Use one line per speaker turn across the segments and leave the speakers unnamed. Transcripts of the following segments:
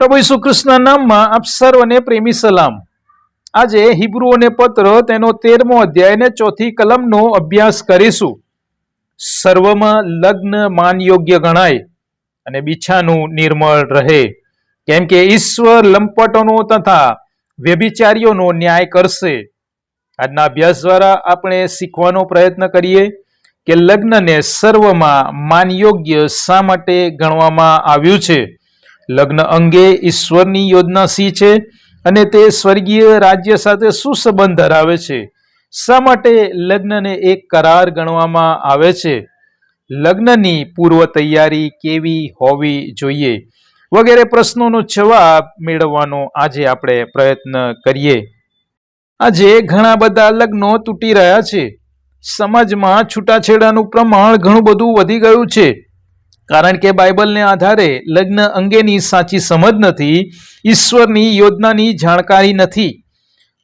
પ્રભુ ઈસુ કૃષ્ણના નામમાં આપ સર્વને પ્રેમી સલામ. આજે હિબ્રુઓને પત્ર તેનો તેરમો અધ્યાય ને ચોથી કલમનો અભ્યાસ કરીશું. સર્વમાં લગ્ન માન યોગ્ય ગણાય અને બીછાનું નિર્મળ રહે. કેમ કે ઈશ્વર લંપટોનો તથા વ્યભિચારીઓનો ન્યાય કરશે. આજના અભ્યાસ દ્વારા આપણે શીખવાનો પ્રયત્ન કરીએ કે લગ્નને સર્વમાં માનયોગ્ય શા માટે ગણવામાં આવ્યું છે? લગ્ન અંગે ઈશ્વરની યોજના સી છે અને તે સ્વર્ગીય રાજ્ય સાથે શું ધરાવે છે? શા માટે લગ્નને એક કરાર ગણવામાં આવે છે? લગ્નની પૂર્વ તૈયારી કેવી હોવી જોઈએ? વગેરે પ્રશ્નોનો જવાબ મેળવવાનો આજે આપણે પ્રયત્ન કરીએ. આજે ઘણા બધા લગ્નો તૂટી રહ્યા છે. સમાજમાં છૂટાછેડાનું પ્રમાણ ઘણું બધું વધી ગયું છે. કારણ કે બાઇબલને આધારે લગ્ન અંગેની સાચી સમજ નથી, ઈશ્વરની યોજનાની જાણકારી નથી.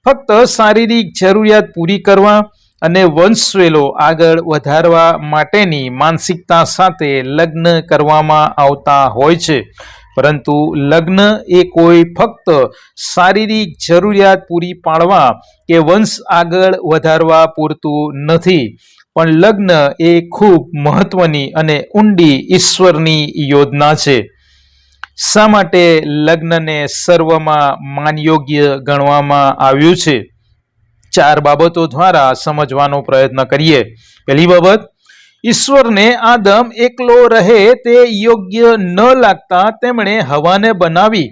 ફક્ત શારીરિક જરૂરિયાત પૂરી કરવા અને વંશવેલો આગળ વધારવા માટેની માનસિકતા સાથે લગ્ન કરવામાં આવતા હોય છે. પરંતુ લગ્ન એ કોઈ ફક્ત શારીરિક જરૂરિયાત પૂરી પાડવા કે વંશ આગળ વધારવા પૂરતું નથી. પણ લગ્ન એ ખૂબ મહત્વની અને ઊંડી ઈશ્વરની યોજના છે. શા માટે લગ્નને સર્વમાં માનયોગ્ય ગણવામાં આવ્યું છે? ચાર બાબતો દ્વારા સમજવાનો પ્રયત્ન કરીએ. પહેલી બાબત, ઈશ્વરને આદમ એકલો રહે તે યોગ્ય ન લાગતા તેમણે હવાને બનાવી.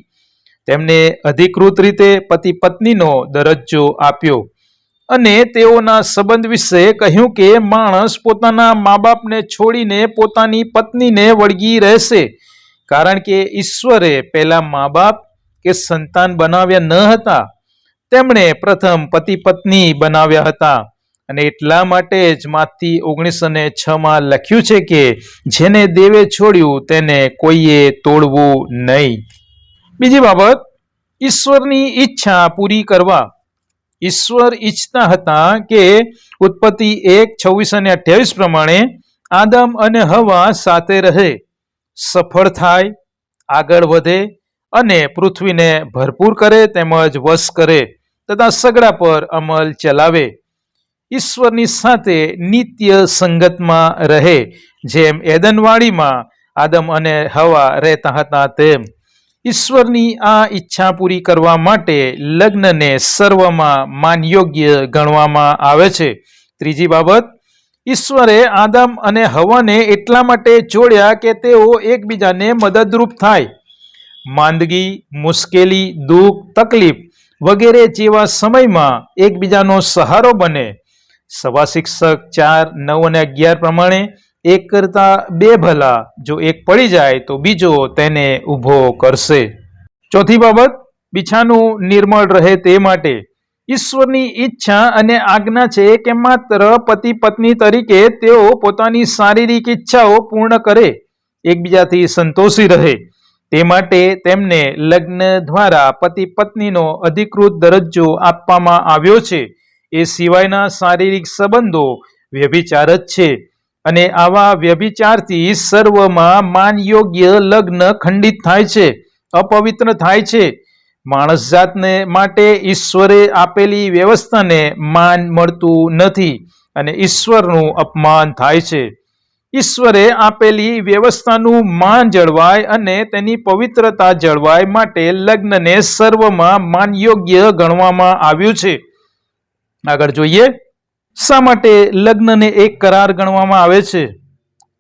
તેમને અધિકૃત રીતે પતિ પત્નીનો દરજ્જો આપ્યો. અને તેઓના સંબંધ વિશે કહ્યું કે માણસ પોતાના મા બાપને છોડીને પોતાની પત્નીને વળગી રહેશે. કારણ કે ઈશ્વરે પહેલા મા બાપ કે સંતાન બનાવ્યા ન હતા. તેમણે પ્રથમ પતિ પત્ની બનાવ્યા હતા. અને એટલા માટે જ માથી ઓગણીસો ને છ માં લખ્યું છે કે જેને દેવે છોડ્યું તેને કોઈએ તોડવું નહીં. બીજી બાબત, ઈશ્વરની ઈચ્છા પૂરી કરવા. ઈશ્વર ઈચ્છતા હતા કે ઉત્પત્તિ એક, છવ્વીસ અને અઠ્યાવીસ પ્રમાણે આદમ અને હવા સાથે રહે, સફળ થાય, આગળ વધે અને પૃથ્વીને ભરપૂર કરે તેમજ વશ કરે તથા સગડા પર અમલ ચલાવે. ઈશ્વરની સાથે નિત્ય સંગતમાં રહે, જેમ એદનવાડીમાં આદમ અને હવા રહેતા હતા તેમ. ઈશ્વરની આ ઈચ્છા પૂરી કરવા માટે લગ્નને સર્વમાં માનયોગ્ય ગણવામાં આવે છે. ત્રીજી બાબત, ઈશ્વરે આદમ અને હવાને એટલા માટે જોડ્યા કે તેઓ એકબીજાને મદદરૂપ થાય. માંદગી, મુશ્કેલી, દુઃખ, તકલીફ વગેરે જેવા સમયમાં એકબીજાનો સહારો બને. સવા શિક્ષક ચાર, નવ અને અગિયાર પ્રમાણે એક કરતા બે ભલા જો એક પડી જાય તો બીજો તેને ઊભો કરશે. ચોથી બાબત, બીછાનું નિર્મળ રહે તે માટે ઈશ્વરની ઈચ્છા અને આજ્ઞા છે કે માત્ર પતિ પત્ની તરીકે તેઓ પોતાની શારીરિક ઈચ્છાઓ પૂર્ણ કરે, એકબીજાથી સંતોષી રહે. તે માટે તેમને લગ્ન દ્વારા પતિ પત્નીનો અધિકૃત દરજ્જો આપવામાં આવ્યો છે. એ સિવાયના શારીરિક સંબંધો વ્યભિચાર જ છે. અને આવા વ્યભિચારથી સર્વમાં માનયોગ્ય લગ્ન ખંડિત થાય છે, અપવિત્ર થાય છે. માણસ જાતને માટે ઈશ્વરે આપેલી વ્યવસ્થાને માન મળતું નથી અને ઈશ્વરનું અપમાન થાય છે. ઈશ્વરે આપેલી વ્યવસ્થાનું માન જળવાય અને તેની પવિત્રતા જળવાય માટે લગ્નને સર્વમાં માનયોગ્ય ગણવામાં આવ્યું છે. આગળ જોઈએ. શા માટે લગ્નને એક કરાર ગણવામાં આવે છે?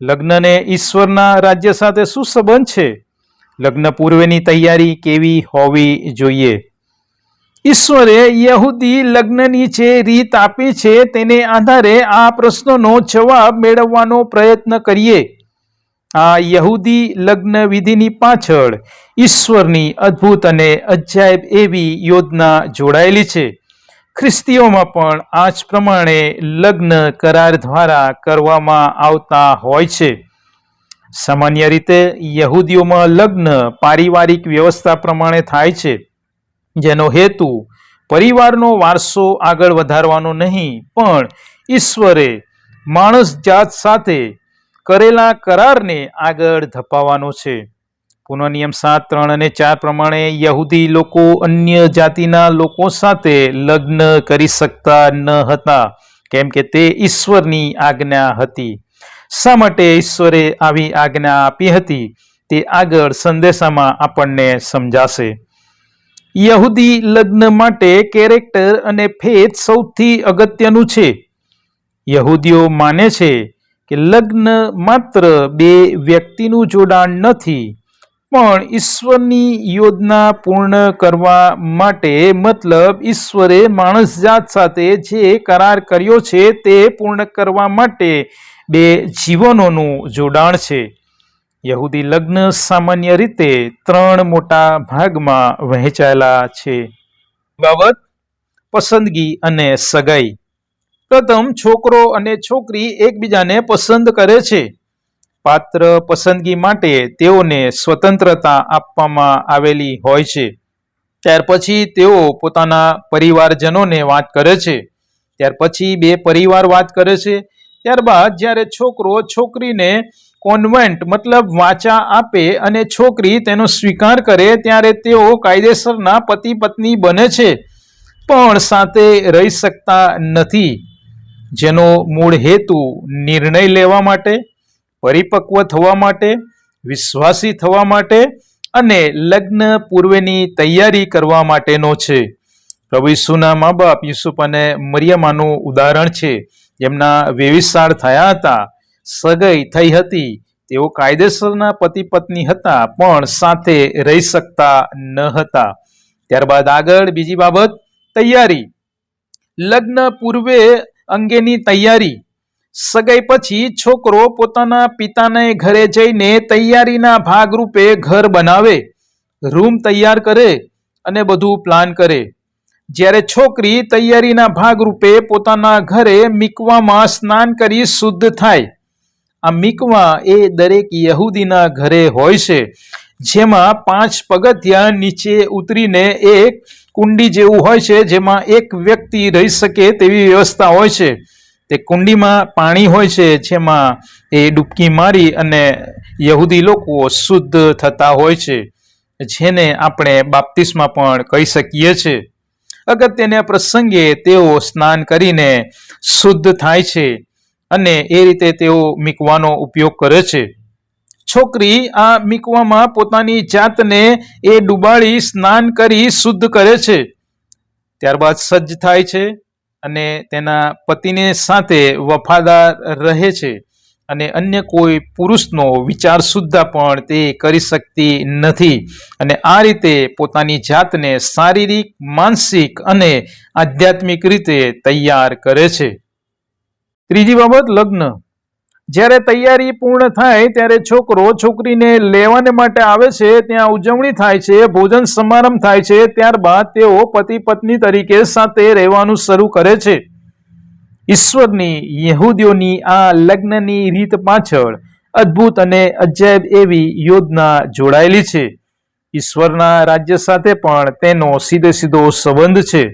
લગ્નને ઈશ્વરના રાજ્ય સાથે શું સંબંધ છે? લગ્ન પૂર્વેની તૈયારી કેવી હોવી જોઈએ? ઈશ્વરે યહૂદી લગ્નની જે રીત આપી છે તેને આધારે આ પ્રશ્નોનો જવાબ મેળવવાનો પ્રયત્ન કરીએ. આ યહૂદી લગ્ન વિધિની પાછળ ઈશ્વરની અદ્ભુત અને અજાયબ એવી યોજના જોડાયેલી છે. ખ્રિસ્તીઓમાં પણ આ જ પ્રમાણે લગ્ન કરાર દ્વારા કરવામાં આવતા હોય છે. સામાન્ય રીતે યહૂદીઓમાં લગ્ન પારિવારિક વ્યવસ્થા પ્રમાણે થાય છે. જેનો હેતુ પરિવારનો વારસો આગળ વધારવાનો નહીં, પણ ઈશ્વરે માણસ જાત સાથે કરેલા કરારને આગળ ધપાવવાનો છે. પુનઃનિયમ સાત, ત્રણ અને ચાર પ્રમાણે યહૂદી લોકો અન્ય જાતિના લોકો સાથે લગ્ન કરી શકતા ન હતા, કેમ કે તે ઈશ્વરની આજ્ઞા હતી. શા માટે ઈશ્વરે આવી આજ્ઞા આપી હતી? તે આગળ સંદેશામાં આપણને સમજાશે. યહૂદી લગ્ન માટે કેરેક્ટર અને ફેથ સૌથી અગત્યનું છે. યહૂદીઓ માને છે કે લગ્ન માત્ર બે વ્યક્તિનું જોડાણ નથી પણ ઈશ્વરની યોજના પૂર્ણ કરવા માટે મતલબ ઈશ્વરે માણસજાત સાથે જે કરાર કર્યો છે તે પૂર્ણ કરવા માટે બે જીવનોનું જોડાણ છે. યહૂદી લગ્ન સામાન્ય રીતે ત્રણ મોટા ભાગમાં વહેંચાયેલા છે. બાબત, પસંદગી અને સગાઈ. પ્રથમ, છોકરો અને છોકરી એકબીજાને પસંદ કરે છે. પાત્ર પસંદગી માટે તેઓને સ્વતંત્રતા આપવામાં આવેલી હોય છે. ત્યાર પછી તેઓ પોતાના પરિવારજનોને વાત કરે છે. ત્યાર પછી બે પરિવાર વાત કરે છે. ત્યારબાદ જ્યારે છોકરો છોકરીને કોન્વેન્ટ મતલબ વાચા આપે અને છોકરી તેનો સ્વીકાર કરે ત્યારે તેઓ કાયદેસરના પતિ પત્ની બને છે. પણ સાથે રહી શકતા નથી. જેનો મૂળ હેતુ નિર્ણય લેવા માટે પરિપક્વ થવા માટે, વિશ્વાસી થવા માટે અને લગ્ન પૂર્વેની તૈયારી કરવા માટેનો છે. પ્રભુ ઈસુના મા બાપ યુસુફ અને મરિયમાનું ઉદાહરણ છે. જેમના વેવિશાળ થયા હતા, સગાઈ થઈ હતી, તેઓ કાયદેસરના પતિ પત્ની હતા, પણ સાથે રહી શકતા ન હતા. ત્યારબાદ આગળ બીજી બાબત, તૈયારી. લગ્ન પૂર્વે અંગેની તૈયારી. સગાઈ પછી છોકરો પોતાના પિતાને ઘરે જઈને તૈયારીના ભાગરૂપે ઘર બનાવે, રૂમ તૈયાર કરે અને બધું પ્લાન કરે. જ્યારે છોકરી તૈયારીના ભાગરૂપે પોતાના ઘરે મીકવામાં સ્નાન કરી શુદ્ધ થાય. આ મીકવા એ દરેક યહૂદીના ઘરે હોય છે, જેમાં પાંચ પગથિયા નીચે ઉતરીને એક કુંડી જેવું હોય છે, જેમાં એક વ્યક્તિ રહી શકે તેવી વ્યવસ્થા હોય છે. તે કુંડીમાં પાણી હોય છે, જેમાં એ ડૂબકી મારી અને યહૂદી લોકો શુદ્ધ થતા હોય છે, જેને આપણે બાપ્તિસમાં પણ કહી શકીએ છીએ. અગત્યના પ્રસંગે તેઓ સ્નાન કરીને શુદ્ધ થાય છે અને એ રીતે તેઓ મીકવાનો ઉપયોગ કરે છે. છોકરી આ મીકવામાં પોતાની જાતને એ ડુબાડી સ્નાન કરી શુદ્ધ કરે છે. ત્યારબાદ સજ્જ થાય છે. અને તેના પતિને સાથે વફાદાર રહે છે અને અન્ય કોઈ પુરુષનો વિચાર સુદ્ધા પણ તે કરી શકતી નથી. અને આ રીતે પોતાની જાતને શારીરિક, માનસિક અને આધ્યાત્મિક રીતે તૈયાર કરે છે. ત્રીજી બાબત લગ્ન. જ્યારે તૈયારી પૂર્ણ થાય ત્યારે છોકરો છોકરીને લેવાને માટે આવે છે, ત્યાં ઉજવણી થાય છે, ભોજન સમારંભ થાય છે, ત્યારબાદ તેઓ પતિ પત્ની તરીકે સાથે રહેવાનું શરૂ કરે છે. ઈશ્વરની, યહૂદીઓની આ લગ્નની રીત પાછળ અદ્ભુત અને અજાયબ એવી યોજના જોડાયેલી છે. ઈશ્વરના રાજ્ય સાથે પણ તેનો સીધે સીધો સંબંધ છે.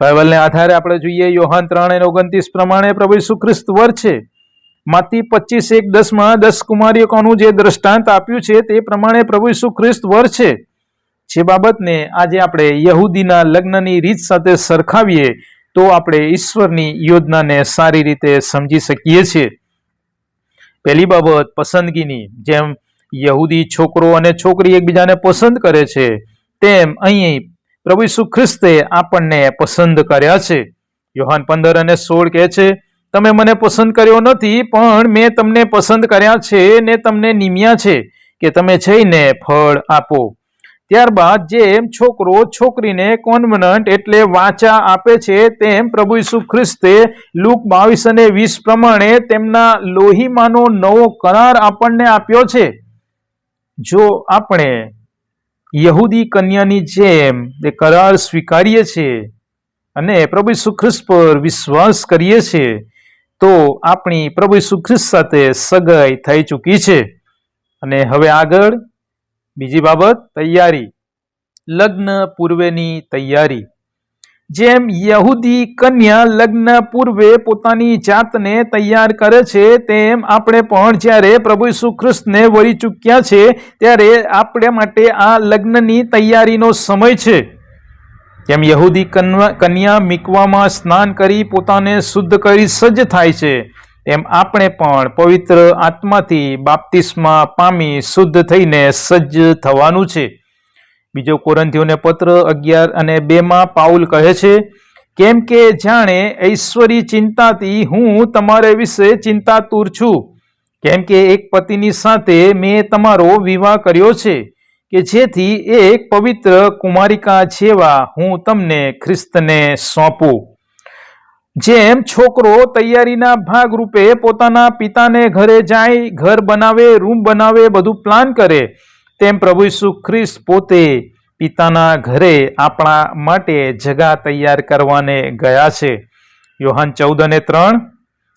બાઇબલને આધારે આપણે જોઈએ, યોહાન ત્રણ ઓગણત્રીસ પ્રમાણે પ્રભુ ખ્રિસ્ત વર છે. માથી પચીસ એક દસમાં દસ કુમારીઓનું જે દ્રષ્ટાંત આપ્યું છે તે પ્રમાણે પ્રભુ ઈસુ ખ્રિસ્ત વર છે. જે બાબતને આજે આપણે યહૂદીના લગ્નની રીત સાથે સરખાવીએ તો આપણે ઈશ્વરની યોજનાને સારી રીતે સમજી શકીએ છીએ. પહેલી બાબત પસંદગીની, જેમ યહૂદી છોકરો અને છોકરી એકબીજાને પસંદ કરે છે, તેમ અહીં પ્રભુ ઈસુ ખ્રિસ્તે આપણને પસંદ કર્યા છે. યોહાન પંદર અને સોળ કહે છે તમે મને પસંદ કર્યો નથી, પણ મેં તમને પસંદ કર્યા છે ને તમને નિમ્યા છે કે તમે જઈને ફળ આપો. ત્યારબાદ જેમ છોકરો છોકરીને કોન્વનન્ટ એટલે વાચા આપે છે, તેમ પ્રભુ ઈસુ ખ્રિસ્તે લુક બાવીસ અને વીસ પ્રમાણે તેમના લોહીમાંનો નવો કરાર આપણને આપ્યો છે. જો આપણે યહૂદી કન્યાની જેમ એ કરાર સ્વીકારીએ છીએ અને પ્રભુ ઈસુ ખ્રિસ્ત પર વિશ્વાસ કરીએ છીએ તો આપણી પ્રભુ ઈસુ સાથે સગાઈ થઈ ચૂકી છે. અને હવે આગળ બીજી બાબત, તૈયારી. લગ્ન પૂર્વેની તૈયારી. જેમ યહૂદી કન્યા લગ્ન પૂર્વે પોતાની જાતને તૈયાર કરે છે, તેમ આપણે પણ જ્યારે પ્રભુ ઈસુ વળી ચૂક્યા છે, ત્યારે આપણે માટે આ લગ્નની તૈયારીનો સમય છે. જેમ યહૂદી કન્યા મીકવામાં સ્નાન કરી પોતાને શુદ્ધ કરી સજ્જ થાય છે. એમ આપણે પણ પવિત્ર આત્માથી બાપ્તિસ્મા પામી શુદ્ધ થઈને સજ્જ થવાનું છે. બીજો કોરંથીઓને પત્ર અગિયાર અને બેમાં પાઉલ કહે છે, કેમ કે જાણે ઐશ્વરી ચિંતાથી હું તમારે વિશે ચિંતાતુર છું. કેમ કે એક પતિની સાથે મેં તમારો વિવાહ કર્યો છે. કે જેથી એક પવિત્ર કુમારિકા જેવા હું તમને ખ્રિસ્તને સોંપું. જેમ છોકરો તૈયારીના ભાગરૂપે પોતાના પિતાને ઘરે જાય, ઘર બનાવે, રૂમ બનાવે, બધું પ્લાન કરે, તેમ પ્રભુ ઈસુ ખ્રિસ્ત પોતે પિતાના ઘરે આપણા માટે જગા તૈયાર કરવાને ગયા છે. યોહાન ચૌદ અને ત્રણ.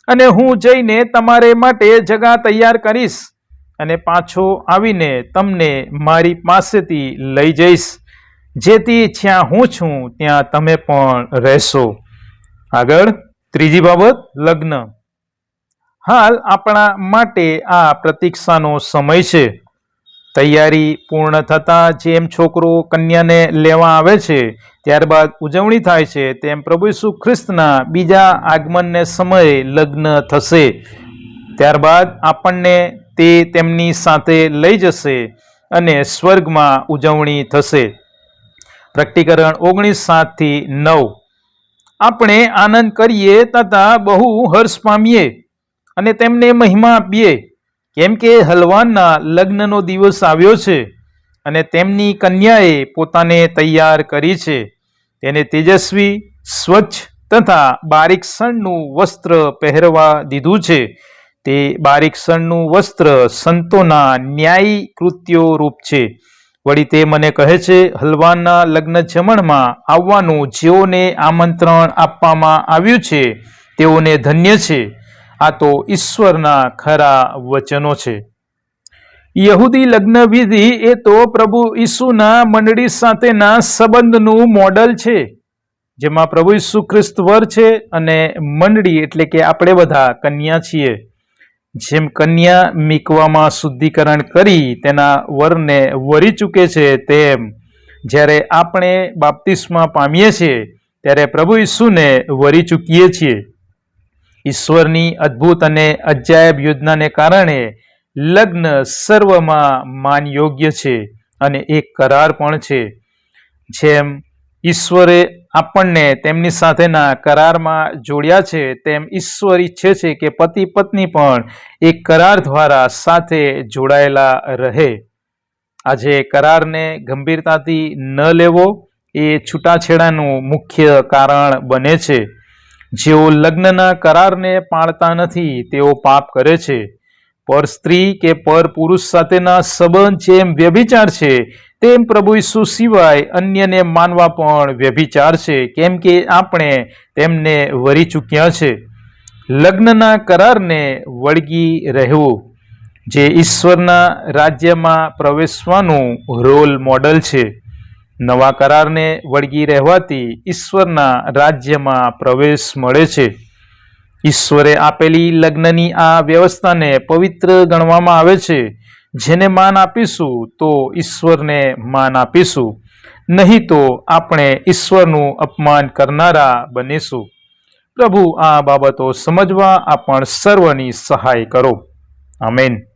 અને હું જઈને તમારે માટે જગા તૈયાર કરીશ. અને પાછો આવીને તમને મારી પાસેથી લઈ જઈશ. જેથી જ્યાં હું છું, ત્યાં તમે પણ રહેશો. આગળ, ત્રીજી બાબત, લગ્ન. હાલ આપણા માટે આ પ્રતીક્ષાનો સમય છે. તૈયારી પૂર્ણ થતાં જેમ છોકરો કન્યાને લેવા આવે છે, ત્યારબાદ ઉજવણી થાય છે, તેમ પ્રભુ ઈસુ ખ્રિસ્તના બીજા આગમનને સમયે લગ્ન થશે. ત્યારબાદ આપણને તે તેમની સાથે લઈ જશે અને સ્વર્ગમાં ઉજવણી થશે. પ્રકટીકરણ ઓગણીસ સાતથી નવ. આપણે આનંદ કરીએ તથા બહુ હર્ષ પામીએ અને તેમને મહિમા આપીએ. કેમ કે હલવાનના લગ્નનો દિવસ આવ્યો છે અને તેમની કન્યાએ પોતાને તૈયાર કરી છે. તેને તેજસ્વી, સ્વચ્છ તથા બારીક સણનું વસ્ત્ર પહેરવા દીધું છે. તે બારીક સણનું વસ્ત્ર સંતોના ન્યાયી કૃત્યો રૂપ છે. વળી તે મને કહે છે, હલવાના લગ્ન જમણમાં આવવાનું જેઓને આમંત્રણ આપવામાં આવ્યું છે, તેઓને ધન્ય છે. આ તો ઈશ્વરના ખરા વચનો છે. યહૂદી લગ્ન વિધિ એ તો પ્રભુ ઈસુના મંડળી સાથેના સંબંધનું મોડલ છે, જેમાં પ્રભુ ઈસુ ખ્રિસ્ત વર છે અને મંડળી એટલે કે આપણે બધા કન્યા છીએ. જેમ કન્યા મીકવામાં શુદ્ધિકરણ કરી તેના વરને વરી ચૂકે છે તેમ જ્યારે આપણે બાપ્તિસ્મા પામીએ છીએ, ત્યારે પ્રભુ ઈસુને વરી ચૂકીએ છીએ. ઈશ્વરની અદ્ભુત અને અજાયબ યોજનાને કારણે લગ્ન સર્વમાં માન યોગ્ય છે અને એક કરાર પણ છે. જેમ ઈશ્વરે આપણને તેમની સાથેના કરારમાં જોડ્યા છે, તેમ ઈશ્વર ઈચ્છે છે કે પતિ પત્ની પણ એક કરાર દ્વારા સાથે જોડાયેલા રહે. આજે કરારને ગંભીરતાથી ન લેવો એ છૂટાછેડાનું મુખ્ય કારણ બને છે. જેઓ લગ્નના કરારને પાળતા નથી, તેઓ પાપ કરે છે. પર સ્ત્રી કે પર પુરુષ સાથેના સંબંધ જેમ વ્યભિચાર છે તેમ પ્રભુ ઈસુ સિવાય અન્યને માનવા પણ વ્યભિચાર છે, કેમ કે આપણે તેમને વરી ચૂક્યા છે. લગ્નના કરારને વળગી રહેવું, જે ઈશ્વરના રાજ્યમાં પ્રવેશવાનું રોલ મોડલ છે. નવા કરારને વળગી રહેવાથી ઈશ્વરના રાજ્યમાં પ્રવેશ મળે છે. ઈશ્વરે આપેલી લગ્નની આ વ્યવસ્થાને પવિત્ર ગણવામાં આવે છે. જેને માન આપીશું તો ઈશ્વરને માન આપીશું. નહીં તો આપણે ઈશ્વરનું અપમાન કરનારા બનીશું. પ્રભુ, આ બાબતો સમજવા આપણ સર્વની સહાય કરો. આમેન.